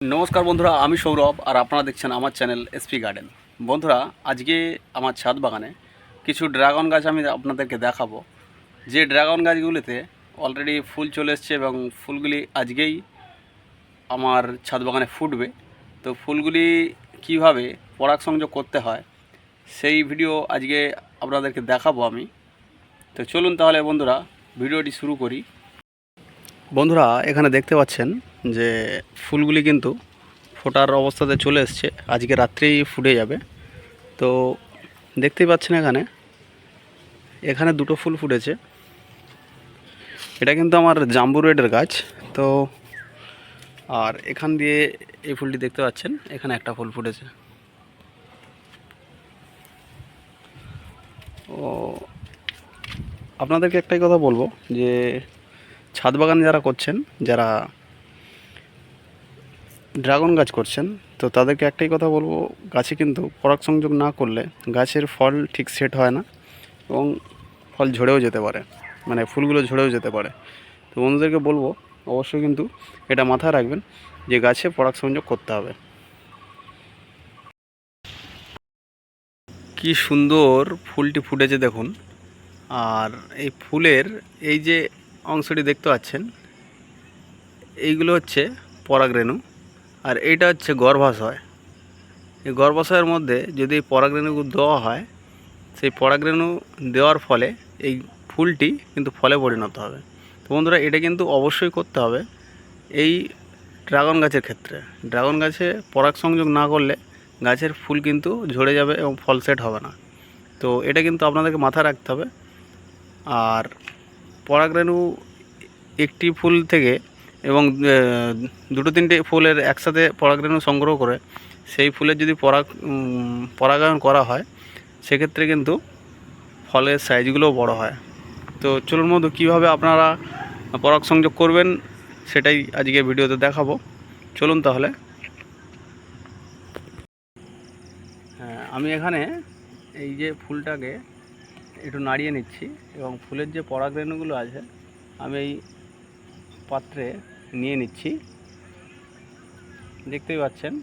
নমস্কার বন্ধুরা, আমি সৌরভ আর আপনারা দেখছেন আমার চ্যানেল এসপি গার্ডেন। বন্ধুরা, আজকে আমার ছাদ বাগানে কিছু ড্রাগন গাছ আমি আপনাদেরকে দেখাবো। যে ড্রাগন গাছগুলিতে অলরেডি ফুল চলে এসছে এবং ফুলগুলি আজকেই আমার ছাদ বাগানে ফুটবে। তো ফুলগুলি কীভাবে পরাগ সংযোগ করতে হয়, সেই ভিডিও আজকে আপনাদেরকে দেখাবো আমি। তো চলুন তাহলে বন্ধুরা ভিডিওটি শুরু করি। বন্ধুরা, এখানে দেখতে পাচ্ছেন যে ফুলগুলি কিন্তু ফোটার অবস্থাতে চলে এসছে। আজকে রাত্রেই ফুটে যাবে। তো দেখতেই পাচ্ছেন এখানে এখানে দুটো ফুল ফুটেছে। এটা কিন্তু আমার জাম্বু রেডের গাছ। তো আর এখান দিয়ে এই ফুলটি দেখতে পাচ্ছেন, এখানে একটা ফুল ফুটেছে। ও, আপনাদেরকে একটাই কথা বলব যে ছাদ বাগান যারা করছেন, যারা ড্রাগন গাছ করছেন, তো তাদেরকে একটাই কথা বলব, গাছে কিন্তু পরাগ সংযোগ না করলে গাছের ফল ঠিক সেট হয় না এবং ফল ঝরেও যেতে পারে মানে ফুলগুলো ঝরেও যেতে পারে। তো বন্ধুদেরকে বলব, অবশ্যই কিন্তু এটা মাথায় রাখবেন যে গাছে পরাগ সংযোগ করতে হবে। কি সুন্দর ফুলটি ফুটেছে দেখুন, আর এই ফুলের এই যে অংশটি দেখতে পাচ্ছেন, এইগুলো হচ্ছে পরাগরেণু আর এইটা হচ্ছে গর্ভাশয়। এই গর্ভাশয়ের মধ্যে যদি এই পরাগরেণুগুলো দেওয়া হয়, সেই পরাগরেণু দেওয়ার ফলে এই ফুলটি কিন্তু ফলে পরিণত হবে। তো বন্ধুরা, এটা কিন্তু অবশ্যই করতে হবে এই ড্রাগন গাছের ক্ষেত্রে। ড্রাগন গাছে পরাগ সংযোগ না করলে গাছের ফুল কিন্তু ঝরে যাবে এবং ফল সেট হবে না। তো এটা কিন্তু আপনাদেরকে মাথায় রাখতে হবে। আর পরাগরেণু একটি ফুল থেকে এবং দুটো তিনটে ফুলের একসাথে পরাগরেণু সংগ্রহ করে সেই ফুলের যদি পরাগ পরাগায়ন করা হয়, সেক্ষেত্রে কিন্তু ফলের সাইজগুলোও বড় হয়। তো চলুন মধ্যে কীভাবে আপনারা পরাগ সংযোগ করবেন সেটাই আজকে ভিডিওতে দেখাবো। চলুন তাহলে। হ্যাঁ আমি এখানে এই যে ফুলটাকে একটু নাড়িয়ে নিচ্ছি এবং ফুলের যে পরাগরেণুগুলো আছে, আমি এই পাত্রে নিয়ে নিচ্ছি। দেখতেই পাচ্ছেন।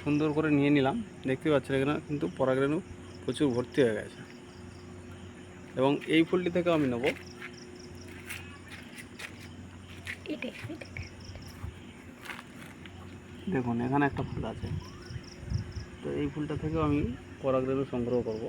সুন্দর করে নিয়ে নিলাম। দেখতেই পাচ্ছেন এখানে কিন্তু পরাগরেণু প্রচুর ভর্তি হয়ে গেছে। এবং এই ফুলটি থেকে আমি নেব। দেখুন এখানে একটা ফুল আছে। তো এই ফুলটা থেকেও আমি পরাগরেণু সংগ্রহ করব।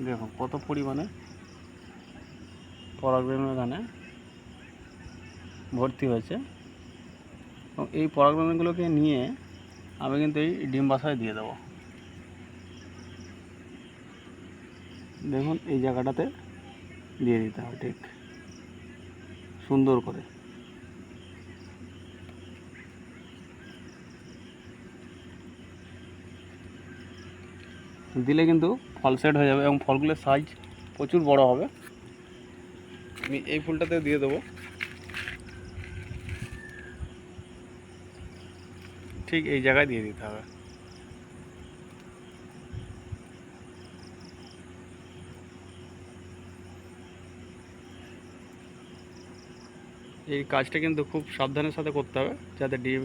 দেখুন, কত পরিমাণে পরাগরেণু এখানে ভর্তি হয়েছে। এবং এই পরাগরেণুগুলোকে নিয়ে আমি কিন্তু এই ডিম বাসায় দিয়ে দেবো। দেখুন, এই জায়গাটাতে দিয়ে দিতে হবে, ঠিক। সুন্দর করে। দিলে কিন্তু ফল সেট হয়ে যাবে এবং ফলগুলোর সাইজ প্রচুর বড় হবে। আমি এই ফুলটাতে দিয়ে দেবো। ঠিক এই জায়গায় দিয়ে দিতে হবে। এই কাজটা কিন্তু খুব সাবধানের সাথে করতে হবে, যাতে ডিম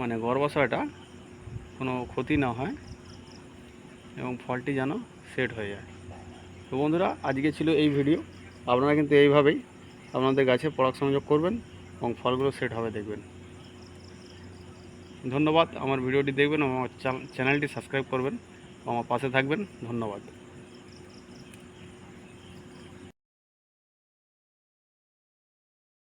মানে গর্ভাশয়টা কোনো ক্ষতি না হয়। এবং ফলটি যেন সেট হয়ে যায়। তো বন্ধুরা, আজকে ছিল এই ভিডিও। আপনারা কিন্তু এইভাবেই আপনাদের গাছে পরাগ সংযোগ করবেন এবং ফলগুলো সেট হবে দেখবেন। ধন্যবাদ। আমার ভিডিওটি দেখবেন এবং আমার চ্যানেলটি সাবস্ক্রাইব করবেন। আমার পাশে থাকবেন। ধন্যবাদ।